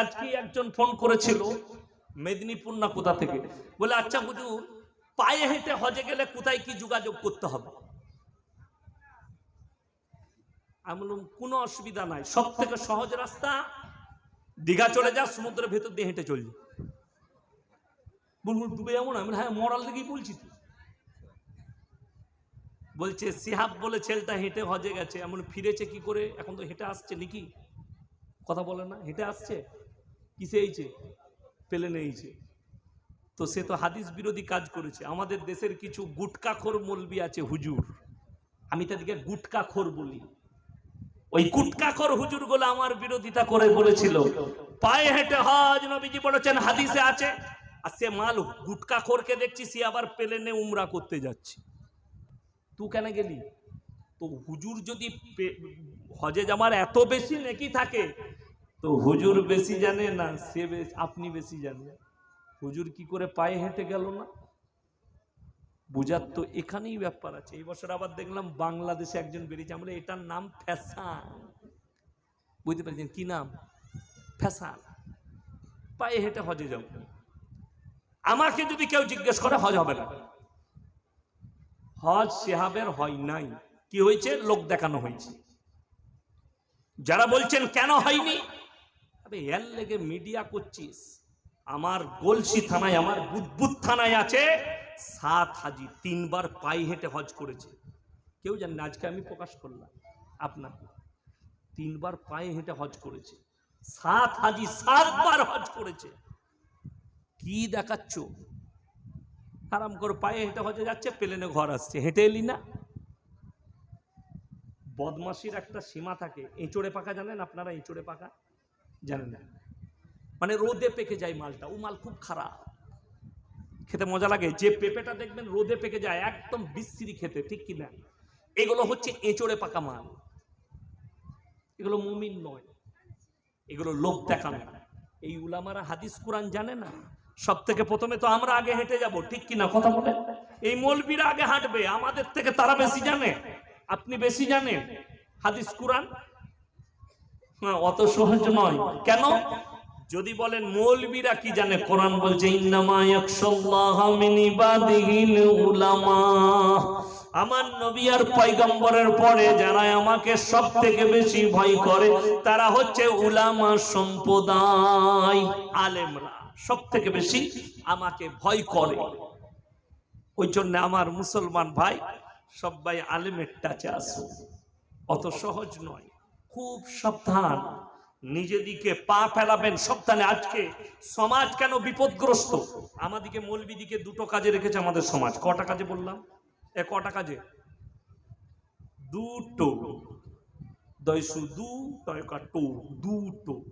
আজকে একজন ফোন করেছিল মেদিনীপুর না কোথা থেকে? বলে আচ্ছা হুজুর পায়ে হেঁটে হজে গেলে কোথায় কি যোগাযোগ করতে হবে? আমি বললাম কোনো অসুবিধা নাই। সব থেকে সহজ রাস্তা দীঘা চলে যা সমুদ্রের ভেতর দিয়ে হেঁটে চললি বুলবুল ডুবে এমন? আমি বললাম, হ্যাঁ মরাল দিকেই বলছি তো। বলছে সিহাব বলে ছেলেটা হেঁটে হজে গেছে। এমন ফিরেছে কি করে? এখন তো হেঁটে আসছে নাকি? কথা বলে না হেঁটে আসছে। কিসে এইছে? প্লেনে এইছে তো সে তো হাদিস বিরোধী কাজ করেছে। আমাদের দেশের কিছু গুটকাখোর মলবি আছে হুজুর। আমি তাদেরকে গুটকাখোর বলি। ওই গুটকাখোর হুজুরগুলো আমার বিরোধিতা করে বলেছিল। পায়ে হেঁটে হজ নবীজি বলেছেন, হাদিসে আছে। আর সে মাল গুটকাখোরকে দেখছি, সে আবার পেলে প্লেনে উমরা করতে যাচ্ছে। তুই কেন গেলি? তো হুজুর যদি হজে জামার এত বেশি নাকি থাকে তো হুজুর বেশি জানে না সে আপনি বেশি জানেন। হুজুর কি করে পায়ে হেঁটে গেল না? বুঝার তো এখানেই ব্যাপার আছে। এই বছর আবার দেখলাম বাংলাদেশে একজন বেরিয়েছে। আমরা এটার নাম ফ্যাশান বুঝতে পেরেছেন? কি নাম? ফ্যাশান পায়ে হেঁটে হজে যাব আমাকে যদি কেউ জিজ্ঞেস করে, হজ হবে না। হজ সেহাবের হয় নাই। কি হয়েছে? লোক দেখানো হয়েছে। যারা বলছেন, কেন হয়নি? আবে এর লেগে মিডিয়া করছিস। আমার গলসি থানায়, আমার বুদবুদ থানায় আছে সাত হাজি, তিনবার পায়ে হেঁটে হজ করেছে। কেউ জানেন আজকে আমি প্রকাশ করলাম আপনার তিনবার পায়ে হেঁটে হজ করেছে। সাত হাজি সাতবার হজ করেছে। কি দেখাচ্ছ? আরাম করে পায়ে হেঁটে হজে যাচ্ছে, প্লেনে ঘর আসছে। হেঁটে এলি না? বদমাসির একটা সীমা থাকে। এঁচড়ে পাকা জানেন আপনারা? এঁচড়ে পাকা? জানেন না। মানে রোদে পেকে যায় মালটা। ও মাল খুব খারাপ। খেতে মজা লাগে। যে পেঁপেটা দেখবেন রোদে পেকে যায়, একদম বিশ্রী খেতে, ঠিক কিনা এগুলো হচ্ছে এঁচড়ে পাকা মাল। এগুলো মুমিন নয়। এগুলো লোক দেখানো। এই উলামারা হাদিস কোরআন জানে না? সব থেকে প্রথমে তো আমরা আগে হেঁটে যাব, ঠিক কিনা কথা বলে। এই মলবিরা আগে হাঁটবে। আমাদের থেকে তারা বেশি জানে। আপনি বেশি জানেন হাদিস কোরআন? অত সহজ নয়। কেন? যদি বলেন, মৌলবীরা কি জানে? কোরআন বলছে আমার নবী আর পয়গম্বরের পরে যারা আমাকে সব থেকে বেশি ভয় করে, তারা হচ্ছে উলামা সম্প্রদায়, আলেমরা। সব থেকে বেশি আমাকে ভয় করে। ওই জন্য আমার মুসলমান ভাই সবাই আলেমের টাচে আসুন অত সহজ নয়। খুব সাবধান। নিজেদিকে পা ফেলাবেন সাবধানে। আজকে সমাজ কেন বিপদগ্রস্ত? আমাদিকে মৌলবিদিকে দুটো কাজে রেখেছে আমাদের সমাজ। কটা কাজে বললাম? এ কটা কাজে? দুটো। দয়সু দু তয়কা টু। দুটো।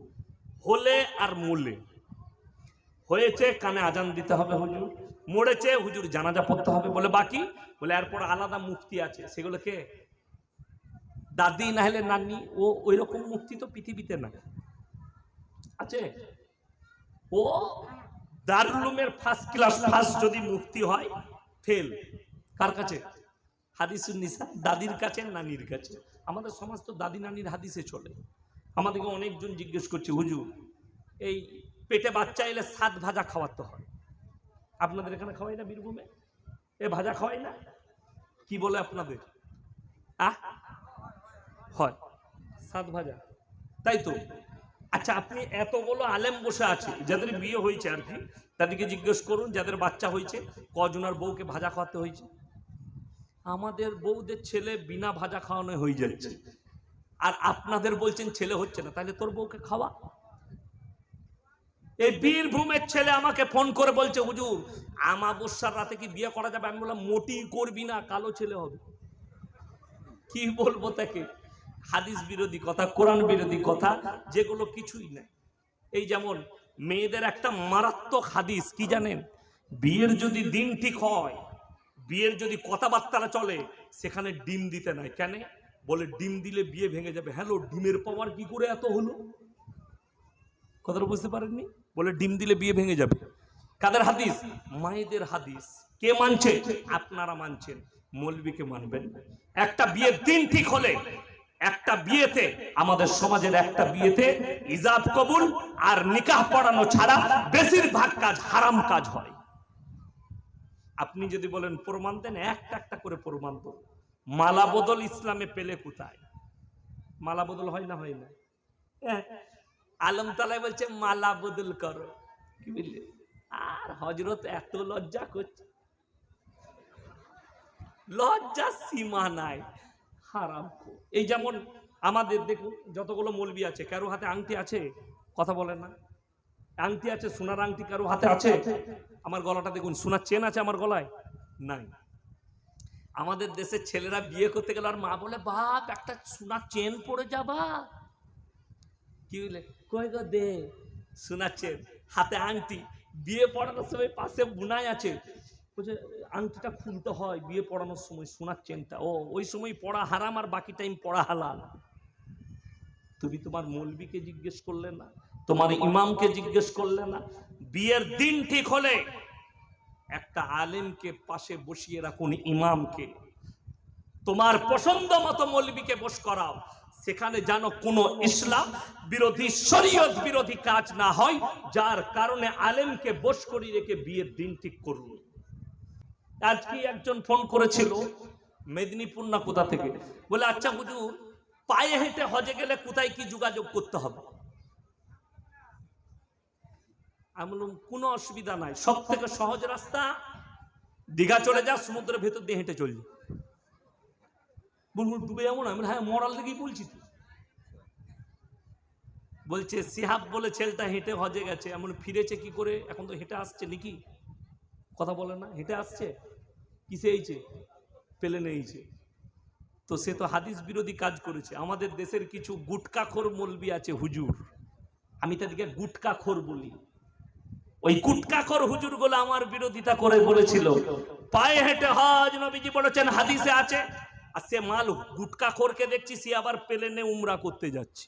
হলে আর মূলে। হয়েছে, কানে আজান দিতে হবে হুজুর। মরেছে, হুজুর জানাজা পড়তে হবে বলে বাকি। বলে এরপর আলাদা মুক্তি আছে। সেগুলো কে? দাদি না হলে নানি, ও ওই রকম মুক্তি তো পৃথিবীতে না আছে? ও দারুলুমের ফার্স্ট ক্লাস ফার্স্ট যদি মুক্তি হয় ফেল কার কাছে? হাদিসুন নিসা, দাদির কাছে, নানির কাছে? আমাদের সমাজ তো দাদি নানির হাদিসে চলে। আমাদেরকে অনেকজন জিজ্ঞেস করছে, হুজুর, এই পেটে বাচ্চা এলে সাত ভাজা খাওয়াতে হয়। আপনাদের এখানে খাওয়াই না বীরভূমে? এ ভাজা খাওয়াই না? কি বলে আপনাদের? আহ? হয়। সাত ভাজা। তাই তো? আচ্ছা আপনি এতগুলো আলেম বসে আছে যাদের বিয়ে হয়েছে আর কি, তাদেরকে জিজ্ঞেস করুন, যাদের বাচ্চা হয়েছে কজনার বউকে ভাজা খাওয়াতে হয়েছে? আমাদের বউদের ছেলে বিনা ভাজা খাওয়ানো হয়ে যাচ্ছে। আর আপনাদের বলছেন ছেলে হচ্ছে না, তাহলে তোর বউকে খাওয়া? এই বীরভূমের ছেলে আমাকে ফোন করে বলছে, হুজুর, আমাবস্যার রাতে কি বিয়ে করা যাবে? আমি বললাম মোটি করবি না, কালো ছেলে হবে। কি বলব তাকে? হাদিস বিরোধী কথা, কোরআন বিরোধী কথা, যেগুলো কিছুই নাই। এই যেমন মেয়েদের একটা মারাত্মক হাদিস, কি জানেন? বিয়ের যদি দিন ঠিক হয়, বিয়ের যদি কথাবার্তারা চলে, সেখানে ডিম দিতে নাই। কেন? বলে ডিম দিলে বিয়ে ভেঙে যাবে। হ্যালো, ডিমের পাওয়ার কি করে এত হলো? কথাটা বুঝতে পারেননি? বলে ডিম দিলে বিয়ে ভেঙে যাবে। কাদের হাদিস? মায়েদের হাদিস। কে মানছে? আপনারা মানছেন। মৌলবীকে মানবেন একটা বিয়ের দিন ঠিক হলে একটা বিয়েতে আমাদের সমাজের একটা বিয়েতে ইজাব কবুল আর নিকাহ পড়ানো ছাড়া বেশিরভাগ কাজ হারাম কাজ হয়। আপনি যদি বলেন প্রমাণ দেন একটা একটা করে প্রমাণ দেন। মালা বদল ইসলামে পেলে কোথায়? মালা বদল হয় না হয় না? হ্যাঁ, আলম তালায় বলছে মালা বদল করো। কি বললে? আর হজরত এত লজ্জা করছে। লজ্জা সীমা নাই। হারাম এই যেমন আমাদের দেখুন যতগুলো মলবি আছে কারও হাতে আংটি আছে? কথা বলেন না। আংটি আছে সোনার আংটি কারও হাতে আছে? আমার গলাটা দেখুন সোনার চেন আছে আমার গলায়? নাই। আমাদের দেশের ছেলেরা বিয়ে করতে গেলে আর মা বলে বাপ একটা সোনার চেন পরে যাবা? কি বলে কই গো দে? সোনার চেন হাতে আংটি। বিয়ে পড়ানোর সময় পাশে বুনাই আছে। বলছে আংটিটা খুলতে হয় বিয়ে পড়ানোর সময় সোনার চেনটা ও ওই সময় পড়া হারাম আর বাকি টাইম পড়া হালাল। তুমি তোমার মৌলবিকে জিজ্ঞেস করলে না তোমার ইমামকে জিজ্ঞেস করলে না বিয়ের দিন ঠিক হলে একটা আলেমকে পাশে বসিয়ে রাখুন ইমামকে। তোমার পছন্দ মতো মৌলবিকে বস করাও। সেখানে যেন কোনো ইসলাম বিরোধী শরীয়ত বিরোধী কাজ না হয় যার কারণে আলেমকে বস করিয়ে রেখে বিয়ের দিন ঠিক করুন। আজকে একজন ফোন করেছিল মেদিনীপুর না কোথা থেকে? বলে আচ্ছা হুজুর, পায়ে হেঁটে হজে গেলে কোথায় কি যোগাযোগ করতে হবে? আমি বললাম, কোনো অসুবিধা নাই। সব থেকে সহজ রাস্তা, দীঘা চলে যা, সমুদ্রের ভেতর দিয়ে হেঁটে চললি বলব ডুবে যাব না? আমি হ্যাঁ মরাল দিকেই বলছি তো। বলছে, সিহাব বলে ছেলেটা হেঁটে হজে গেছে। এমন ফিরেছে কি করে? এখন তো হেঁটে আসছে নাকি? কথা বলে না, হেঁটে আসছে, কিসে এইছে? প্লেনে এইছে তো সে তো হাদিস বিরোধী কাজ করেছে। আমাদের দেশের কিছু গুটকাখোর মলবি আছে হুজুর। আমি তাদেরকে গুটকাখোর বলি। ওই গুটকাখোর হুজুরগুলো আমার বিরোধিতা করে বলেছিল। পায়ে হেঁটে হজ নবীজি বলেছেন, হাদিসে আছে। আর সে মাল গুটকাখোরকে দেখছি, সে আবার প্লেনে উমরা করতে যাচ্ছে।